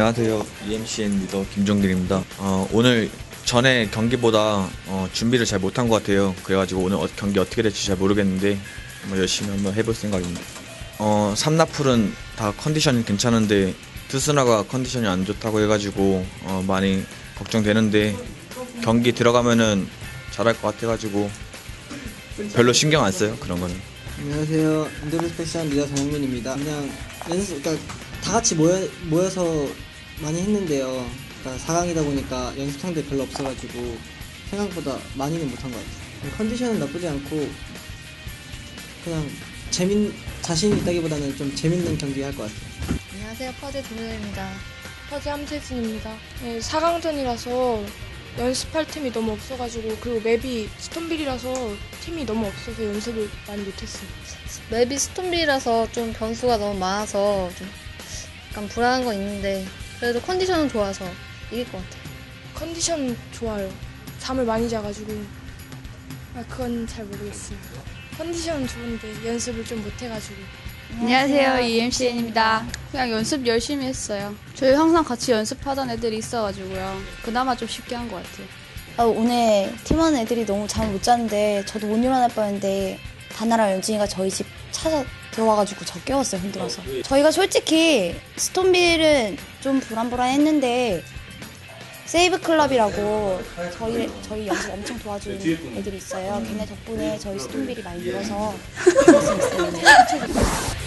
안녕하세요. EMCN 리더 김종길입니다. 어, 오늘 전에 경기보다 어, 준비를 잘 못한 것 같아요. 그래가지고 오늘 어- 경기 어떻게 될지 잘 모르겠는데 한번 열심히 한번 해볼 생각입니다. 어, 삼나풀은 다 컨디션이 괜찮은데 투수나가 컨디션이 안 좋다고 해가지고 어, 많이 걱정되는데 경기 들어가면은 잘할 것 같아가지고 별로 신경 안 써요 그런 거는. 안녕하세요. 인도르 패션 리더 정영민입니다. 그냥 연습, 그러니까 다 같이 모여, 모여서 많이 했는데요. 그러니까 4강이다 보니까 연습 상대 별로 없어가지고 생각보다 많이는 못한 것 같아요. 컨디션은 나쁘지 않고 그냥 재밌, 자신 있다기보다는 좀 재밌는 경기 할 것 같아요. 안녕하세요. 퍼즐 김효입니다. 퍼지 함태진입니다. 네, 4강전이라서 연습할 틈이 너무 없어가지고 그리고 맵이 스톤빌이라서 팀이 너무 없어서 연습을 많이 못했어요. 맵이 스톤빌이라서 좀 변수가 너무 많아서 좀 약간 불안한 건 있는데 그래도 컨디션은 좋아서 이길 것 같아요. 컨디션 좋아요. 잠을 많이 자가지고 아, 그건 잘 모르겠어요. 컨디션은 좋은데 연습을 좀 못해가지고 안녕하세요. EMCN입니다. 그냥 연습 열심히 했어요. 저희 항상 같이 연습하던 애들이 있어가지고요. 그나마 좀 쉽게 한 것 같아요. 아, 오늘 팀원 애들이 너무 잠을 못 잤는데 저도 못 일어날 뻔했는데 다나랑 연진이가 저희 집 찾아 들어와가지고 저 깨웠어요 흔들어서. 저희가 솔직히 스톤빌은 좀 불안불안했는데 세이브 클럽이라고 저희 저희 연습 엄청 도와준 애들이 있어요. 걔네 덕분에 저희 스톤빌이 많이 늘어서 이길 수 있어요